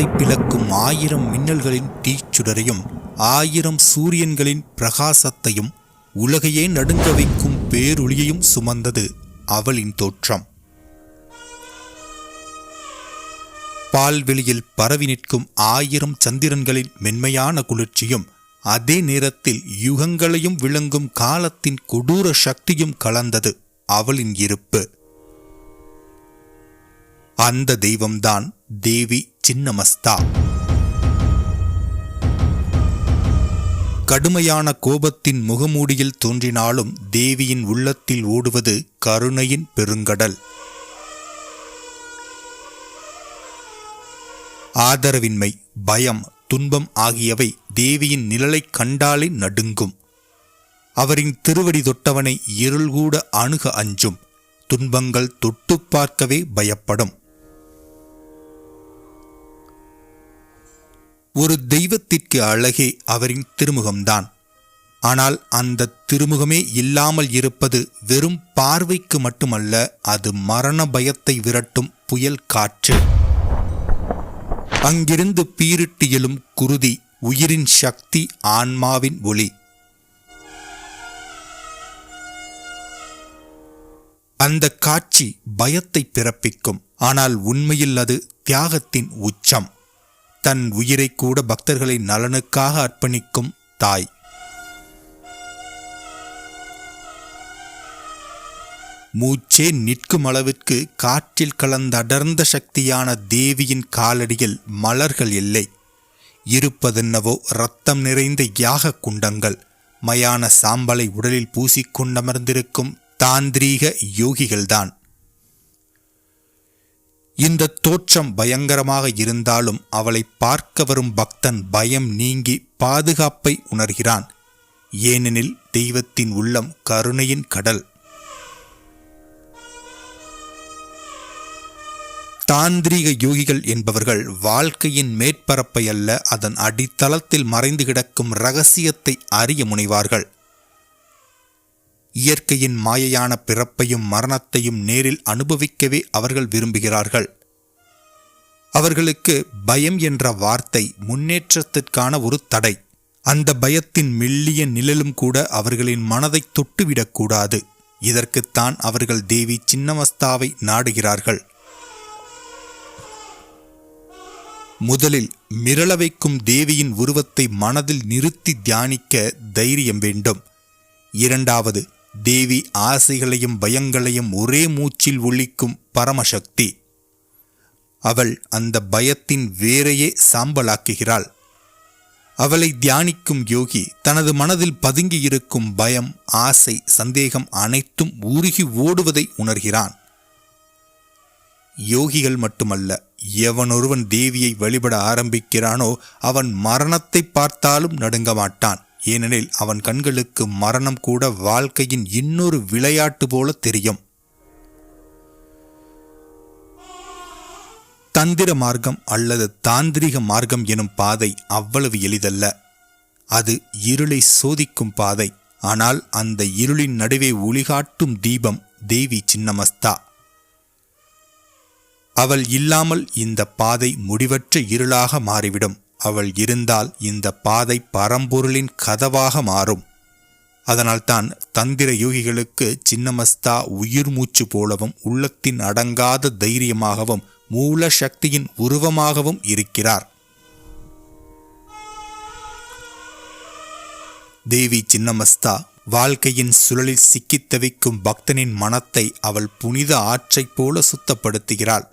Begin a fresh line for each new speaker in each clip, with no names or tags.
வானத்தை பிளக்கும் ஆயிரம் மின்னல்களின் தீச்சுடரையும் ஆயிரம் சூரியன்களின் பிரகாசத்தையும் உலகையே நடுங்க வைக்கும் பேரொளியையும் சுமந்தது அவளின் தோற்றம். பால்வெளியில் பரவி நிற்கும் ஆயிரம் சந்திரன்களின் மென்மையான குளிர்ச்சியும் அதே நேரத்தில் யுகங்களையும் விளங்கும் காலத்தின் கொடூர சக்தியும் கலந்தது அவளின் இருப்பு. அந்த தெய்வம்தான் தேவி சின்னமஸ்தா. கடுமையான கோபத்தின் முகமூடியில் தோன்றினாலும் தேவியின் உள்ளத்தில் ஓடுவது கருணையின் பெருங்கடல். ஆதரவின்மை பயம் துன்பம் ஆகியவை தேவியின் நிழலைக் கண்டாலே நடுங்கும். அவரின் திருவடி தொட்டவனை இருள்கூட அணுக அஞ்சும். துன்பங்கள் தொட்டு பார்க்கவே பயப்படும். ஒரு தெய்வத்திற்கு அழகே அவரின் திருமுகம்தான். ஆனால் அந்த திருமுகமே இல்லாமல் இருப்பது வெறும் பார்வைக்கு மட்டுமல்ல அது மரண பயத்தை விரட்டும் புயல் காற்று. அங்கிருந்து பீரிட்டு எழும் குருதி உயிரின் சக்தி ஆன்மாவின் ஒளி. அந்த காட்சி பயத்தை பிறப்பிக்கும் ஆனால் உண்மையில் அது தியாகத்தின் உச்சம். தன் உயிரை கூட பக்தர்களின் நலனுக்காக அர்ப்பணிக்கும் தாய். மூச்சே நிற்கும் அளவிற்கு காற்றில் கலந்தடர்ந்த சக்தியான தேவியின் காலடியில் மலர்கள் இல்லை. இருப்பதென்னவோ ரத்தம் நிறைந்த யாக குண்டங்கள் மயான சாம்பலை உடலில் பூசிக்கொண்டமர்ந்திருக்கும் தாந்திரீக யோகிகள்தான். இந்த தோற்றம் பயங்கரமாக இருந்தாலும் அவளை பார்க்க வரும் பக்தன் பயம் நீங்கி பாதுகாப்பை உணர்கிறான். ஏனெனில் தெய்வத்தின் உள்ளம் கருணையின் கடல். தாந்திரீக யோகிகள் என்பவர்கள் வாழ்க்கையின் மேற்பரப்பை அல்ல அதன் அடித்தளத்தில் மறைந்து கிடக்கும் ரகசியத்தை அறிய முனைவார்கள். இயற்கையின் மாயையான பிறப்பையும் மரணத்தையும் நேரில் அனுபவிக்கவே அவர்கள் விரும்புகிறார்கள். அவர்களுக்கு பயம் என்ற வார்த்தை முன்னேற்றத்திற்கான ஒரு தடை. அந்த பயத்தின் மெல்லிய நிழலும் கூட அவர்களின் மனதை தொட்டுவிடக்கூடாது இதற்குத்தான் அவர்கள் தேவி சின்னமஸ்தாவை நாடுகிறார்கள். முதலில் மிரள வைக்கும் தேவியின் உருவத்தை மனதில் நிறுத்தி தியானிக்க தைரியம் வேண்டும். இரண்டாவது தேவி ஆசைகளையும் பயங்களையும் ஒரே மூச்சில் ஒழிக்கும் பரமசக்தி. அவள் அந்த பயத்தின் வேரையே சாம்பலாக்குகிறாள். அவளை தியானிக்கும் யோகி தனது மனதில் பதுங்கியிருக்கும் பயம் ஆசை சந்தேகம் அனைத்தும் உருகி ஓடுவதை உணர்கிறான். யோகிகள் மட்டுமல்ல எவனொருவன் தேவியை வழிபட ஆரம்பிக்கிறானோ அவன் மரணத்தை பார்த்தாலும் நடுங்க மாட்டான். ஏனெனில் அவன் கண்களுக்கு மரணம் கூட வாழ்க்கையின் இன்னொரு விளையாட்டு போல தெரியும். தந்திர மார்க்கம் அல்லது தாந்திரிக மார்க்கம் எனும் பாதை அவ்வளவு எளிதல்ல. அது இருளை சோதிக்கும் பாதை. ஆனால் அந்த இருளின் நடுவே ஒளிகாட்டும் தீபம் தேவி சின்னமஸ்தா. அவள் இல்லாமல் இந்த பாதை முடிவற்ற இருளாக மாறிவிடும். அவள் இருந்தால் இந்த பாதை பரம்பொருளின் கதவாக மாறும். அதனால்தான் தந்திர யோகிகளுக்கு சின்னமஸ்தா உயிர் மூச்சு போலவும் உள்ளத்தின் அடங்காத தைரியமாகவும் மூல சக்தியின் உருவமாகவும் இருக்கிறார். தேவி சின்னமஸ்தா வாழ்க்கையின் சுழலில் சிக்கித் தவிக்கும் பக்தனின் மனத்தை அவள் புனித ஆற்றைப் போல சுத்தப்படுத்துகிறாள்.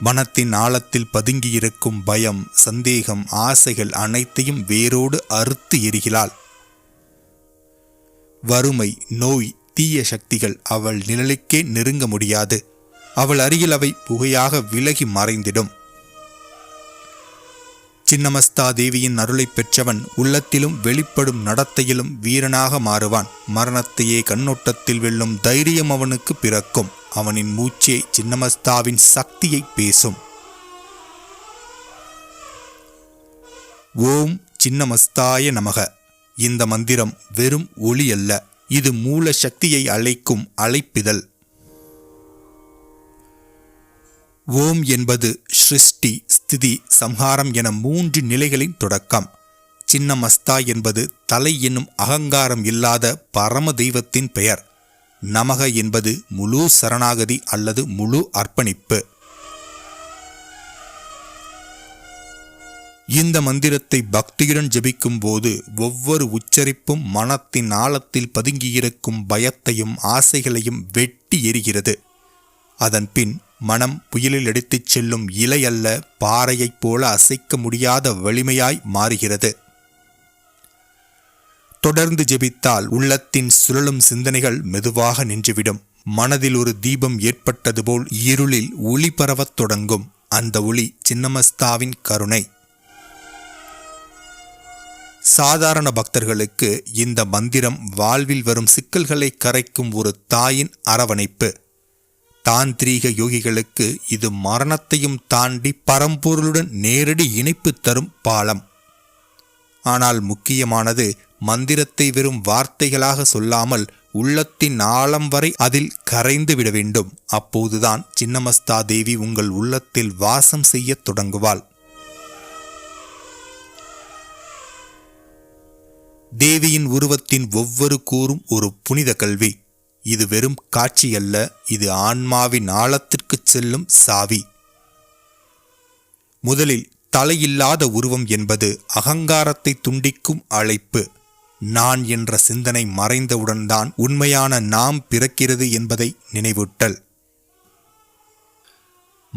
மனத்தின் ஆழத்தில் பதுங்கியிருக்கும் பயம் சந்தேகம் ஆசைகள் அனைத்தையும் வேரோடு அறுத்து எரிகிறாள். வறுமை நோய் தீய சக்திகள் அவள் நிழலுக்கே நெருங்க முடியாது. அவள் அருகில் அவை புகையாக விலகி மறைந்திடும். சின்னமஸ்தா தேவியின் அருளை பெற்றவன் உள்ளத்திலும் வெளிப்படும் நடத்தையிலும் வீரனாக மாறுவான். மரணத்தையே கண்ணோட்டத்தில் வெல்லும் தைரியம் அவனுக்கு பிறக்கும். அவனின் மூச்சே சின்னமஸ்தாவின் சக்தியை பேசும். ஓம் சின்னமஸ்தாய நமக. இந்த மந்திரம் வெறும் ஒளி அல்ல. இது மூல சக்தியை அழைக்கும் அழைப்பிதழ். ஓம் என்பது சிருஷ்டி ஸ்திதி சம்ஹாரம் என மூன்று நிலைகளின் தொடக்கம். சின்னமஸ்தா என்பது தலை என்னும் அகங்காரம் இல்லாத பரம தெய்வத்தின் பெயர். நமக என்பது முழு சரணாகதி அல்லது முழு அர்ப்பணிப்பு. இந்த மந்திரத்தை பக்தியுடன் ஜபிக்கும் போது ஒவ்வொரு உச்சரிப்பும் மனத்தின் ஆழத்தில் பதுங்கியிருக்கும் பயத்தையும் ஆசைகளையும் வெட்டி எரிகிறது அதன் பின் மனம் புயலில் எடுத்துச் செல்லும் இலை அல்ல பாறையைப் போல அசைக்க முடியாத வலிமையாய் மாறுகிறது. தொடர்ந்து ஜெபித்தால் உள்ளத்தின் சுழலும் சிந்தனைகள் மெதுவாக நின்றுவிடும். மனதில் ஒரு தீபம் ஏற்பட்டது போல் இருளில் ஒளி பரவத் தொடங்கும். அந்த ஒளி சின்னமஸ்தாவின் கருணை. சாதாரண பக்தர்களுக்கு இந்த மந்திரம் வாழ்வில் வரும் சிக்கல்களை கரைக்கும் ஒரு தாயின் அரவணைப்பு. தாந்திரீக யோகிகளுக்கு இது மரணத்தையும் தாண்டி பரம்பொருளுடன் நேரடி இணைப்பு தரும் பாலம். ஆனால் முக்கியமானது மந்திரத்தை வெறும் வார்த்தைகளாக சொல்லாமல் உள்ளத்தின் ஆழம் வரை அதில் கரைந்து விட வேண்டும். அப்போதுதான் சின்னமஸ்தா தேவி உங்கள் உள்ளத்தில் வாசம் செய்யத் தொடங்குவாள். தேவியின் உருவத்தின் ஒவ்வொரு கூறும் ஒரு புனித கல்வி. இது வெறும் காட்சி அல்ல இது ஆன்மாவின் ஆழத்திற்குச் செல்லும் சாவி. முதலில் தலையில்லாத உருவம் என்பது அகங்காரத்தை துண்டிக்கும் அழைப்பு. நான் என்ற சிந்தனை மறைந்தவுடன் தான் உண்மையான நாம் பிறக்கிறது என்பதை நினைவூட்டல்.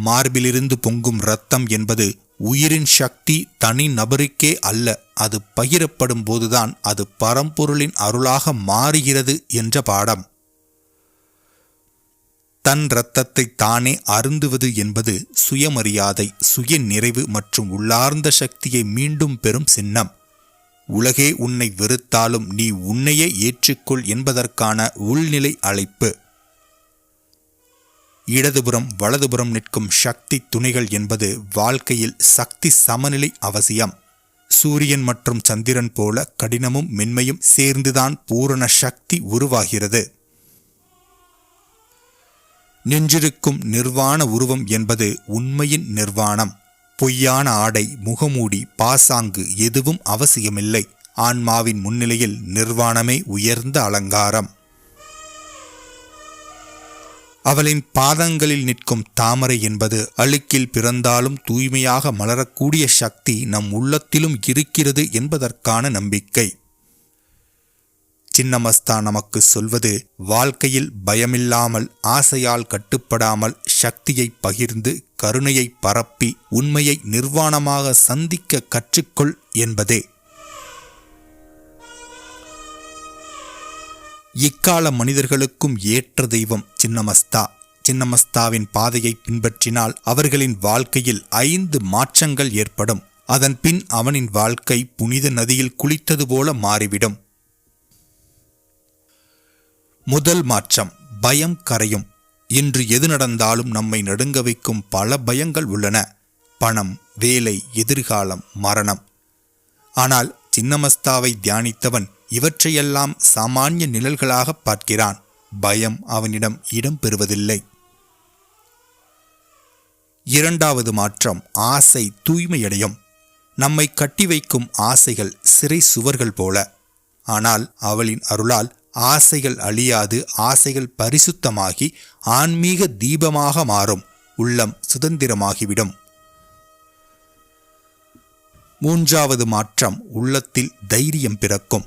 மார்பிலிருந்து பொங்கும் இரத்தம் என்பது உயிரின் சக்தி தனி நபருக்கே அல்ல அது பகிரப்படும் போதுதான் அது பரம்பொருளின் அருளாக மாறுகிறது என்ற பாடம். தன் இரத்தத்தை தானே அருந்துவது என்பது சுயமரியாதை சுய நிறைவு மற்றும் உள்ளார்ந்த சக்தியை மீண்டும் பெறும் சின்னம். உலகே உன்னை வெறுத்தாலும் நீ உன்னையே ஏற்றுக்கொள் என்பதற்கான உள்நிலை அழைப்பு. இடதுபுறம் வலதுபுறம் நிற்கும் சக்தி துணைகள் என்பது வாழ்க்கையில் சக்தி சமநிலை அவசியம். சூரியன் மற்றும் சந்திரன் போல கடினமும் மென்மையும் சேர்ந்துதான் பூரண சக்தி உருவாகிறது. நின்றிருக்கும் நிர்வாண உருவம் என்பது உண்மையின் நிர்வாணம். பொய்யான ஆடை முகமூடி பாசாங்கு எதுவும் அவசியமில்லை. ஆன்மாவின் முன்னிலையில் நிர்வாணமே உயர்ந்த அலங்காரம். அவளின் பாதங்களில் நிற்கும் தாமரை என்பது அழுக்கில் பிறந்தாலும் தூய்மையாக மலரக்கூடிய சக்தி நம் உள்ளத்திலும் இருக்கிறது என்பதற்கான நம்பிக்கை. சின்னமஸ்தா நமக்கு சொல்வது வாழ்க்கையில் பயமில்லாமல் ஆசையால் கட்டுப்படாமல் சக்தியை பகிர்ந்து கருணையை பரப்பி உண்மையை நிர்வாணமாக சந்திக்க கற்றுக்கொள் என்பதே. இக்கால மனிதர்களுக்கும் ஏற்ற தெய்வம் சின்னமஸ்தா. சின்னமஸ்தாவின் பாதையை பின்பற்றினால் அவர்களின் வாழ்க்கையில் ஐந்து மாற்றங்கள் ஏற்படும். அதன் பின் அவனின் வாழ்க்கை புனித நதியில் குளித்தது போல மாறிவிடும். முதல் மாற்றம் பயம் கரையும். இன்று எது நடந்தாலும் நம்மை நடுங்க வைக்கும் பல பயங்கள் உள்ளன. பணம் வேலை எதிர்காலம் மரணம். ஆனால் சின்னமஸ்தாவை தியானித்தவன் இவற்றையெல்லாம் சாமானிய நிழல்களாக பார்க்கிறான். பயம் அவனிடம் இடம் பெறுவதில்லை. இரண்டாவது மாற்றம் ஆசை தூய்மையடையும். நம்மை கட்டி வைக்கும் ஆசைகள் சிறை சுவர்கள் போல. ஆனால் அவளின் அருளால் ஆசைகள் அழியாது ஆசைகள் பரிசுத்தமாகி ஆன்மீக தீபமாக மாறும் உள்ளம் சுதந்திரமாகிவிடும். மூன்றாவது மாற்றம் உள்ளத்தில் தைரியம் பிறக்கும்.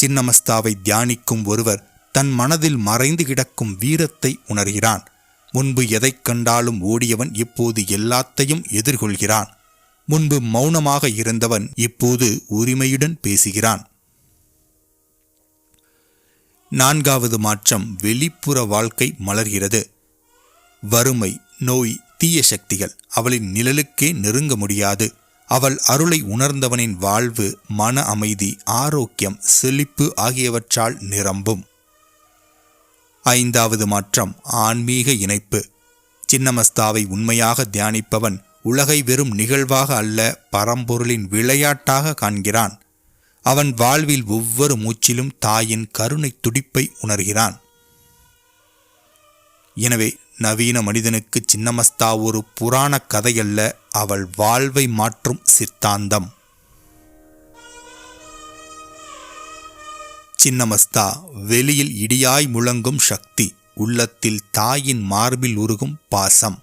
சின்னமஸ்தாவை தியானிக்கும் ஒருவர் தன் மனதில் மறைந்து கிடக்கும் வீரத்தை உணர்கிறான். முன்பு எதைக் கண்டாலும் ஓடியவன் இப்போது எல்லாத்தையும் எதிர்கொள்கிறான். முன்பு மௌனமாக இருந்தவன் இப்போது உரிமையுடன் பேசுகிறான். நான்காவது மாற்றம் வெளிப்புற வாழ்க்கை மலர்கிறது. வறுமை நோய் தீய சக்திகள் அவளின் நிழலுக்கே நெருங்க முடியாது. அவள் அருளை உணர்ந்தவனின் வாழ்வு மன அமைதி ஆரோக்கியம் செழிப்பு ஆகியவற்றால் நிரம்பும். ஐந்தாவது மாற்றம் ஆன்மீக இணைப்பு. சின்னமஸ்தாவை உண்மையாக தியானிப்பவன் உலகை வெறும் நிகழ்வாக அல்ல பரம்பொருளின் விளையாட்டாக காண்கிறான். அவன் வாழ்வில் ஒவ்வொரு மூச்சிலும் தாயின் கருணை துடிப்பை உணர்கிறான். எனவே நவீன மனிதனுக்கு சின்னமஸ்தா ஒரு புராண கதையல்ல அவள் வாழ்வை மாற்றும் சித்தாந்தம். சின்னமஸ்தா வெளியில் இடியாய் முழங்கும் சக்தி உள்ளத்தில் தாயின் மார்பில் உருகும் பாசம்.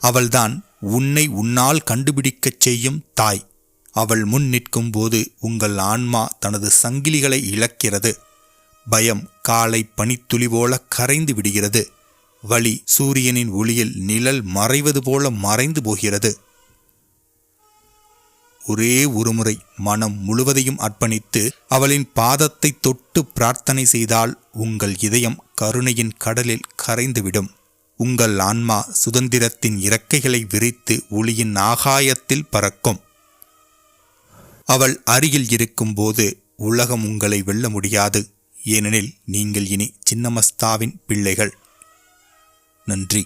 அவள்தான் உன்னை உன்னால் கண்டுபிடிக்கச் செய்யும் தாய். அவள் முன் நிற்கும்போது உங்கள் ஆன்மா தனது சங்கிலிகளை இழக்கிறது. பயம் காலை பனித்துளி போல கரைந்து விடுகிறது. வழி சூரியனின் ஒளியில் நிழல் மறைவது போல மறைந்து போகிறது. ஒரே ஒருமுறை மனம் முழுவதையும் அர்ப்பணித்து அவளின் பாதத்தை தொட்டு பிரார்த்தனை செய்தால் உங்கள் இதயம் கருணையின் கடலில் கரைந்துவிடும். உங்கள் ஆன்மா சுதந்திரத்தின் இறக்கைகளை விரித்து ஒளியின் ஆகாயத்தில் பறக்கும். அவள் அருகில் இருக்கும்போது உலகம் உங்களை வெல்ல முடியாது. ஏனெனில் நீங்கள் இனி சின்னமஸ்தாவின் பிள்ளைகள். நன்றி.